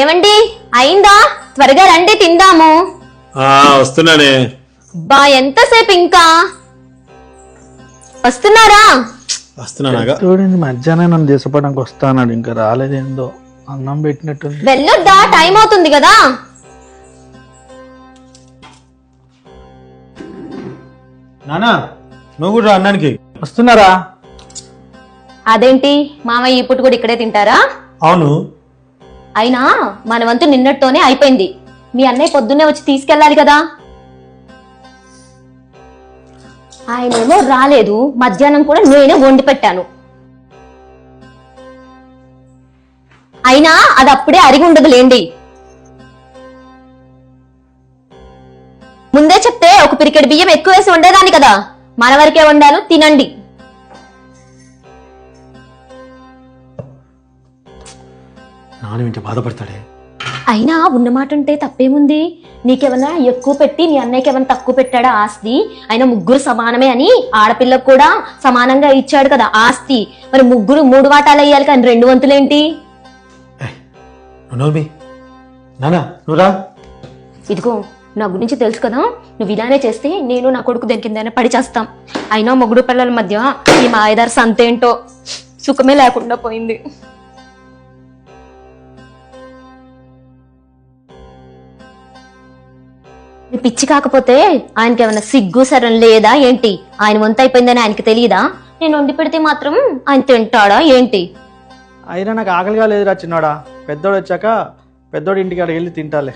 ఏమండి అయిందా? త్వరగా రండి తిందాము. ఆ వస్తున్నానే. బా ఎంతసేపు ఇంకా? వస్తున్నారా? వస్తున్నానాగా చూడండి మధ్యాహ్నం నన్ను దేశపడానికి వస్తాన్నాడు ఇంకా రాలేదేందో. అన్నం పెట్టినట్టుంది. వెళ్ళొద్దా? టైం అవుతుంది కదా. నానా నువ్వు కూడా రా అన్నానికి. వస్తున్నారా? అదేంటి? మామయ్య ఇప్పుడు కూడా ఇక్కడే తింటారా? అవును. అయినా మన వంతు అయిపోయింది. మీ అన్నయ్య పొద్దున్నే వచ్చి తీసుకెళ్ళాలి కదా. ఆయనేమో రాలేదు. మధ్యాహ్నం కూడా నేనే వండి పెట్టాను. అయినా అది అప్పుడే అరిగి ఉండదులేండి ముందే చెప్తే ఒక పిరికెట్ బియ్యం ఎక్కువ వేసి వండేదాన్ని కదా. మన వరకే వండాను తినండి. నాన్న వింటే బాధపడతాడే? అయినా తప్పేముంది? నీకేమన్నా ఎక్కువ పెట్టి నీ అన్నయ్యకి ఏమైనా తక్కువ పెట్టాడా ఆస్తి? అయినా ముగ్గురు సమానమే అని ఆడపిల్లకు కూడా సమానంగా ఇచ్చాడు కదా ఆస్తి. మరి ముగ్గురు మూడు వాటాలు అయ్యాలి కానీ రెండు వంతులేంటి? ఇదిగో నా గురించి తెలుసు కదా? నువ్వు ఇలానే చేస్తే నేను నా కొడుకు దేని కిందనే పడి చేస్తాం. అయినా మొగుడు పిల్లల మధ్య ఈ మాయదారు సంతేంటో సుఖమే లేకుండా పోయింది. ఈ పిచ్చి కాకపోతే ఆయనకి ఏమైనా సిగ్గు సరం లేదా ఏంటి? ఆయన వంత అయిపోయిందని ఆయనకి తెలియదా? నేను వండి పెడితే మాత్రం ఆయన తింటాడా ఏంటి? అయినా నాకు ఆకలిగా లేదురా చిన్నోడా. పెద్దోడు వచ్చాక పెద్దోడి ఇంటికి అడిగి వెళ్ళి తింటాలే.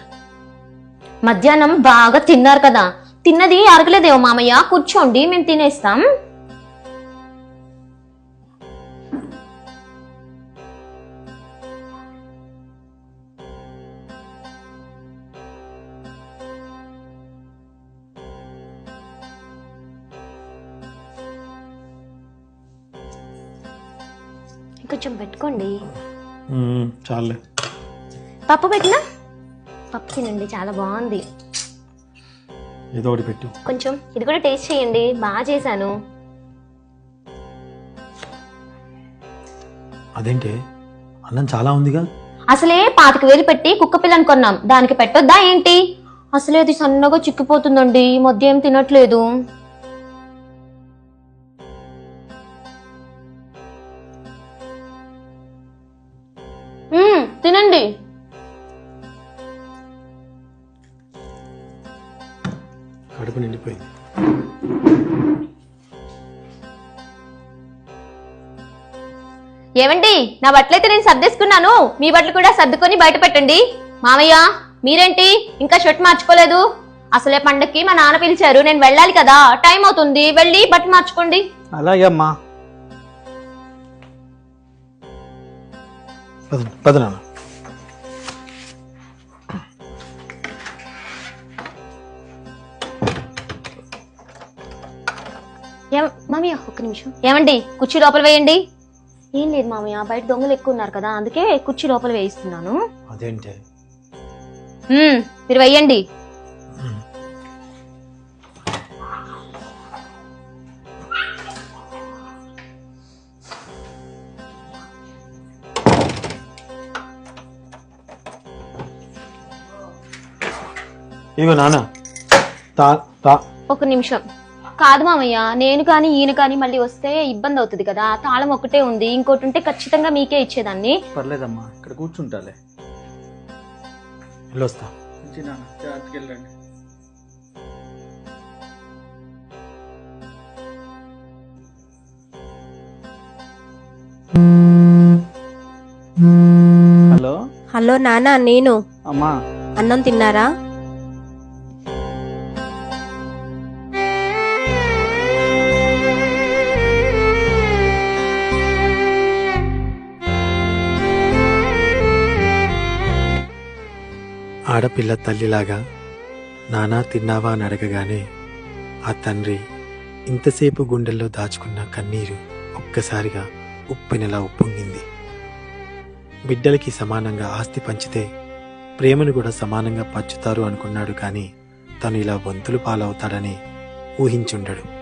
మధ్యాహ్నం బాగా తిన్నారు కదా. తిన్నది అరగలేదేమో మామయ్య? కూర్చోండి మేము తినేస్తాం. కొంచెం పెట్టుకోండి. చాలులే పప్పు పెట్టినా? పప్పు తినండి చాలా బాగుంది. ఏదో ఒకటి పెట్టు. కొంచెం ఇది కూడా టేస్ట్ చేయండి. బాగా చేశాను. అదేంటే? అన్నం చాలా ఉందిగా? అసలే పాతిక వేలు పెట్టి కుక్క పిల్లని కొన్నాం. దానికి పెట్టొద్దా ఏంటి? అసలే అది సన్నగా చిక్కిపోతుందండి. ఈ మధ్య ఏం తినట్లేదు. తినండి. కడుపు నిండిపోయింది. ఏమండి నా బట్టలైతే నేను సర్దేసుకున్నాను. మీ బట్టలు కూడా సర్దుకొని బయట పెట్టండి. మామయ్య మీరేంటి? ఇంకా షర్ట్ మార్చుకోలేదు? అసలే పండక్కి మా నాన్న పిలిచారు నేను వెళ్ళాలి కదా. టైం అవుతుంది వెళ్ళి బట్టలు మార్చుకోండి. అలాగే అమ్మా. పద మామయ్య ఒక్క నిమిషం. ఏమండి? కుర్చీ లోపల వేయండి. ఏం లేదు మామయ్య బయట దొంగలు ఎక్కువ ఉన్నారు కదా అందుకే కుర్చీ లోపల వేయిస్తున్నాను. అదేంటే? మ్మ్, మీరు వెయ్యండి ఇదిగో నాన్న. తా తా. ఒక నిమిషం. కాదు మామయ్య నేను కానీ ఈయన కానీ మళ్ళీ వస్తే ఇబ్బంది అవుతుంది కదా. తాళం ఒకటే ఉంది. ఇంకోటి ఉంటే ఖచ్చితంగా మీకే ఇచ్చేదాన్ని. పర్లేదమ్మా ఇక్కడ కూర్చుంటాలే. వెళ్ళొస్తా. జాగ్రత్తగా వెళ్ళండి. హలో. హలో నాన్న నేను. అమ్మా. అన్నం తిన్నారా? ఆడపిల్ల తల్లిలాగా నానా తిన్నావా? అని అడగగానే ఆ తండ్రి ఇంతసేపు గుండెల్లో దాచుకున్న కన్నీరు ఒక్కసారిగా ఉప్పెనలా ఉప్పొంగింది. బిడ్డలకి సమానంగా ఆస్తి పంచితే ప్రేమను కూడా సమానంగా పంచుతారు అనుకున్నాడు కానీ తను ఇలా వంతులు పాలవుతాడని ఊహించుండడు.